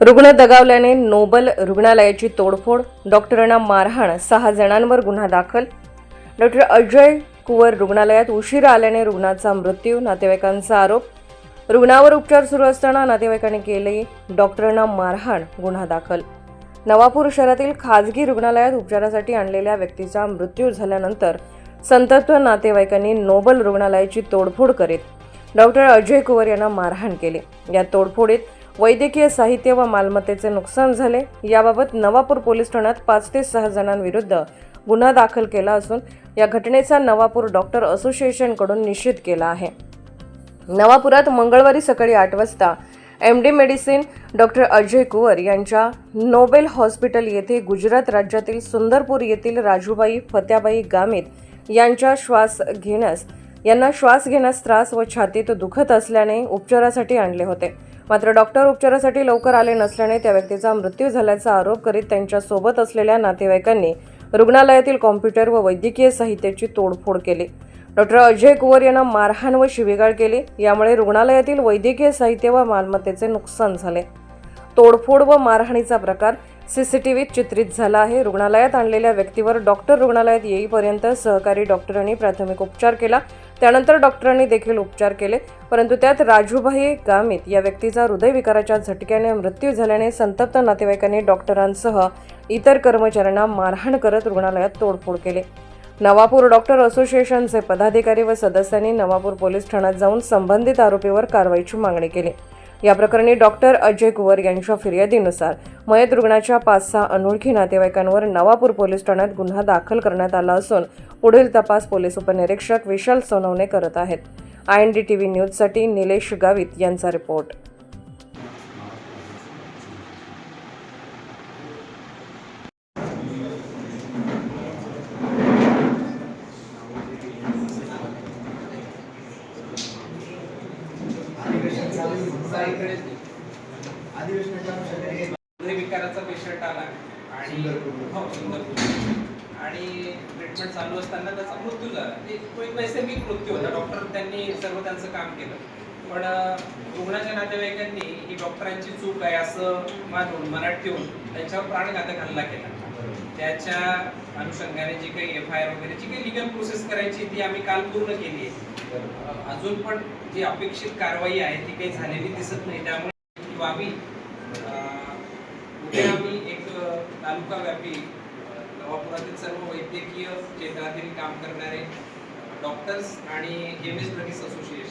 रुग्ण दगावल्याने नोबल रुग्णालयाची तोडफोड डॉक्टरांना मारहाण सहा जणांवर गुन्हा दाखल. डॉक्टर अजय कुवर रुग्णालयात उशिरा आल्याने रुग्णाचा मृत्यू नातेवाईकांचा आरोप. रुग्णावर उपचार सुरू असताना नातेवाईकांनी केले डॉक्टरांना मारहाण गुन्हा दाखल. नवापूर शहरातील खाजगी रुग्णालयात उपचारासाठी आणलेल्या व्यक्तीचा मृत्यू झाल्यानंतर संतप्त नातेवाईकांनी नोबल रुग्णालयाची तोडफोड करीत डॉक्टर अजय कुवर यांना मारहाण केली. या तोडफोडीत वैद्यकीय साहित्य व मालमत्तेचे नुकसान झाले. याबाबत नवापूर पोलीस ठाण्यात पाच ते सहा जणांविरुद्ध गुन्हा दाखल केला असून या घटनेचा नवापूर डॉक्टर असोसिएशनकडून निषेध केला आहे. नवापुरात मंगळवारी सकाळी आठ वाजता M D medicine doctor Ajay Kuwar यांच्या नोबेल हॉस्पिटल येथे गुजरात राज्यातील सुंदरपूर येथील राजूबाई फत्याबाई गामित यांच्या श्वास घेण्यास यांना श्वास घेण्यास त्रास व छातीत दुखत असल्याने उपचारासाठी आणले होते. मात्र डॉक्टर उपचारासाठी लवकर आले नसल्याने त्या व्यक्तीचा मृत्यू झाल्याचा आरोप करीत त्यांच्यासोबत असलेल्या नातेवाईकांनी रुग्णालयातील कॉम्प्युटर व वैद्यकीय साहित्याची तोडफोड केली. डॉक्टर अजय कुवर यांना मारहाण व शिवीगाळ केली. यामुळे रुग्णालयातील वैद्यकीय साहित्य व मालमत्तेचे नुकसान झाले. तोडफोड व मारहाणीचा प्रकार सीसीटीव्हीत चित्रित झाला आहे. रुग्णालयात आणलेल्या व्यक्तीवर डॉक्टर रुग्णालयात येईपर्यंत सहकारी डॉक्टरांनी प्राथमिक उपचार केला. त्यानंतर डॉक्टरांनी देखील उपचार केले. परंतु त्यात राजूभाई गामित या व्यक्तीचा हृदयविकाराच्या झटक्याने मृत्यू झाल्याने संतप्त नातेवाईकांनी डॉक्टरांसह इतर कर्मचाऱ्यांना मारहाण करत रुग्णालयात तोडफोड केली. नवापूर डॉक्टर असोसिएशनचे पदाधिकारी व सदस्यांनी नवापूर पोलीस ठाण्यात जाऊन संबंधित आरोपीवर कारवाईची मागणी केली. या प्रकरणी डॉक्टर अजय कुवर यांच्या फिर्यादीनुसार मयत रुग्णाच्या पाच सहा अनोळखी नातेवाईकांवर नवापूर पोलीस ठाण्यात गुन्हा दाखल करण्यात आला असून पुढील तपास पोलीस उपनिरीक्षक विशाल सोनवणे करत आहेत. I N D T V न्यूजसाठी निलेश गावित यांचा रिपोर्ट. हृदयविकाराचा पेशंट आला आणि आणि ट्रीटमेंट चालू असताना त्याचा मृत्यू झाला ते एक नैसर्गिक मृत्यू होता डॉक्टर त्यांनी सर्व त्यांचं काम केलं पण रुग्णाच्या नातेवाईकांनी ही डॉक्टरांची चूक आहे असं मानून मनात ठेवून त्यांच्यावर प्राणघातक हल्ला केला त्याच्या अनुषंगाने जी काही एफ आय आर वगैरे जी काही लिगल प्रोसेस करायची ती आम्ही काल पूर्ण केली आहे. अजून पण जी अपेक्षित कारवाई आहे ती काही झालेली दिसत नाही. त्यामुळे व्हावी. अं, उद्या आम्ही एक अ, तालुका व्यापी अ, नवापुरातील सर्व वैद्यकीय क्षेत्रातील काम करणारे डॉक्टर्स आणि एम एस असोसिएशन